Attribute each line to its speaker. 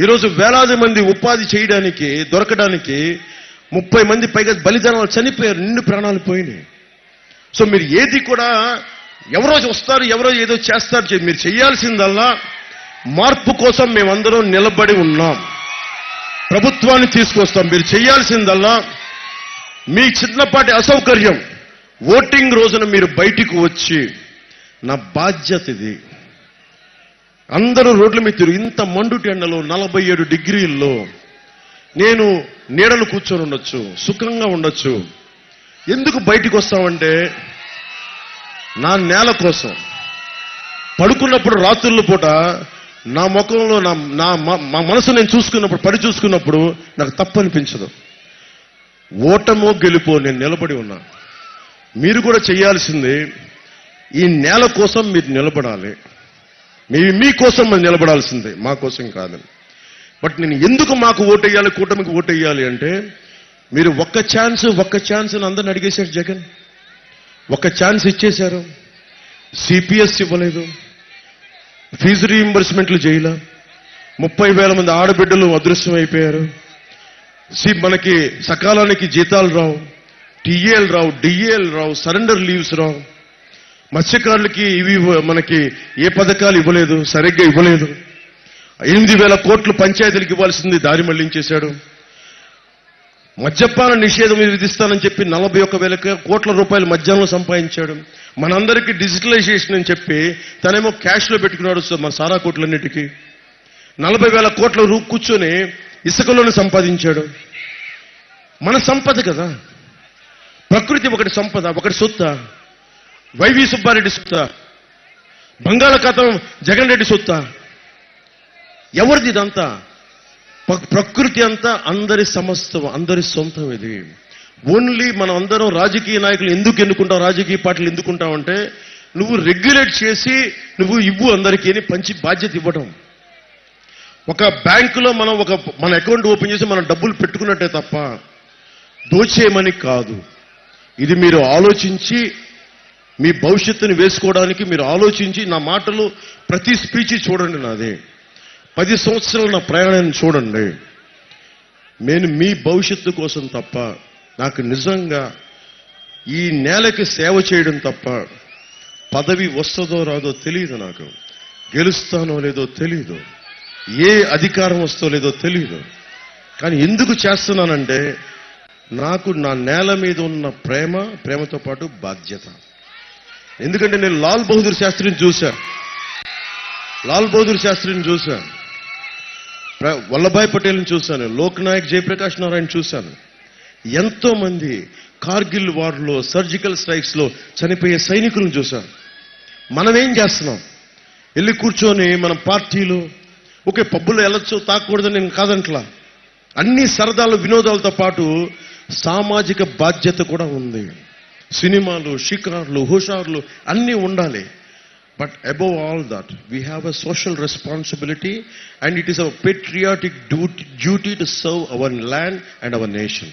Speaker 1: ఈరోజు వేలాది మంది ఉపాధి చేయడానికి దొరకడానికి ముప్పై మంది పైగా బలిదానాలు చనిపోయారు నిండు ప్రాణాలు పోయినాయి. సో మీరు ఏది కూడా ఎవరో వస్తారు ఎవరో ఏదో చేస్తారు మీరు చేయాల్సిందల్లా మార్పు కోసం మేమందరం నిలబడి ఉన్నాం. ప్రభుత్వాన్ని తీసుకొస్తాం. మీరు చేయాల్సిందల్లా మీ చిన్నపాటి అసౌకర్యం ఓటింగ్ రోజున మీరు బయటికి వచ్చి నా బాధ్యత ఇది. అందరూ రోడ్ల మీద తిరుగు ఇంత మండు టెండలో నలభై ఏడు డిగ్రీల్లో నేను నీడలు కూర్చొని ఉండొచ్చు సుఖంగా ఉండొచ్చు. ఎందుకు బయటికి వస్తామంటే నా నేల కోసం. పడుకున్నప్పుడు రాత్రుల పూట నా ముఖంలో నా నా మ- మా మనసు నేను చూసుకున్నప్పుడు పడి చూసుకున్నప్పుడు నాకు తప్పు అనిపించదు ఓటమో గెలుపో నేను నిలబడి ఉన్నా. మీరు కూడా చేయాల్సింది ఈ నేల కోసం మీరు నిలబడాలి. మీ మీకోసం మనం నిలబడాల్సిందే. మా కోసం కాదని. బట్ నేను ఎందుకు మాకు ఓటేయాలి కూటమికి ఓటేయాలి అంటే మీరు ఒక్క ఛాన్స్ ఒక్క ఛాన్స్ అని అందరిని అడిగేశారు జగన్. ఒక్క ఛాన్స్ ఇచ్చేశారు. సిపిఎస్ ఇవ్వలేదు. ఫీజు రీయింబర్స్మెంట్లు చేయలే. ముప్పై వేల మంది ఆడబిడ్డలు అదృశ్యం అయిపోయారు. సి మనకి సకాలానికి జీతాలు రావు. టీఏలు రావు డిఏలు రావు సరెండర్ లీవ్స్ రావు. మత్స్యకారులకి ఇవి మనకి ఏ పథకాలు ఇవ్వలేదు సరిగ్గా ఇవ్వలేదు. ఎనిమిది వేల కోట్లు పంచాయతీలకు ఇవ్వాల్సింది దారి మళ్ళించేశాడు. మద్యపాన నిషేధం విధిస్తానని చెప్పి నలభై ఒక్క వేల కోట్ల రూపాయలు మద్యంలో సంపాదించాడు. మనందరికీ డిజిటలైజేషన్ అని చెప్పి తనేమో క్యాష్లో పెట్టుకున్నాడు మన సారా కోట్లన్నిటికీ. నలభై వేల కోట్ల రూ కూర్చొని ఇసుకలోనే సంపాదించాడు. మన సంపద కదా. ప్రకృతి ఒకటి సంపద ఒకటి సొత్త. వైవి సుబ్బారెడ్డి సొత్త. బంగాళాఖాతం జగన్ రెడ్డి సొత్త. ఎవరిది ఇదంతా? ప్రకృతి అంతా అందరి సమస్తం అందరి సొంతం ఇది. ఓన్లీ మనం అందరం రాజకీయ నాయకులు ఎందుకు ఎన్నుకుంటాం రాజకీయ పార్టీలు ఎందుకుంటామంటే నువ్వు రెగ్యులేట్ చేసి నువ్వు ఇవ్వు అందరికీ అని పంచి బాధ్యత ఇవ్వడం ఒక బ్యాంకులో మనం ఒక మన అకౌంట్ ఓపెన్ చేసి మనం డబ్బులు పెట్టుకున్నట్టే తప్ప దోచేయమని కాదు. ఇది మీరు ఆలోచించి మీ భవిష్యత్తుని వేసుకోవడానికి మీరు ఆలోచించి నా మాటలు ప్రతి స్పీచ్ చూడండి నాది. పది సంవత్సరాలు నా ప్రయాణాన్ని చూడండి. నేను మీ భవిష్యత్తు కోసం తప్ప నాకు నిజంగా ఈ నేలకి సేవ చేయడం తప్ప పదవి వస్తుందో రాదో తెలియదు నాకు. గెలుస్తానో లేదో తెలియదు. ఏ అధికారం వస్తో లేదో తెలియదు. కానీ ఎందుకు చేస్తున్నానంటే నాకు నా నేల మీద ఉన్న ప్రేమ ప్రేమతో పాటు బాధ్యత. ఎందుకంటే నేను లాల్ బహదూర్ శాస్త్రిని చూశా లాల్ బహదూర్ శాస్త్రిని చూశా ప్ర- వల్లభాయ్ పటేల్ని చూశాను లోక్నాయక్ జయప్రకాష్ నారాయణ చూశాను. ఎంతో మంది కార్గిల్ వార్లో సర్జికల్ స్ట్రైక్స్లో చనిపోయే సైనికులను చూశాను. మనం ఏం చేస్తున్నాం? వెళ్ళి కూర్చొని మన పార్టీలు ఓకే పబ్బులు వెళ్ళొచ్చు తాకూడదని నేను కాదంట్లా. అన్ని సరదాలు వినోదాలతో పాటు సామాజిక బాధ్యత కూడా ఉంది. సినిమాలు షికార్లు హుషార్లు అన్నీ ఉండాలి. But above all that we have a social responsibility and it is our patriotic duty duty to serve our land and our nation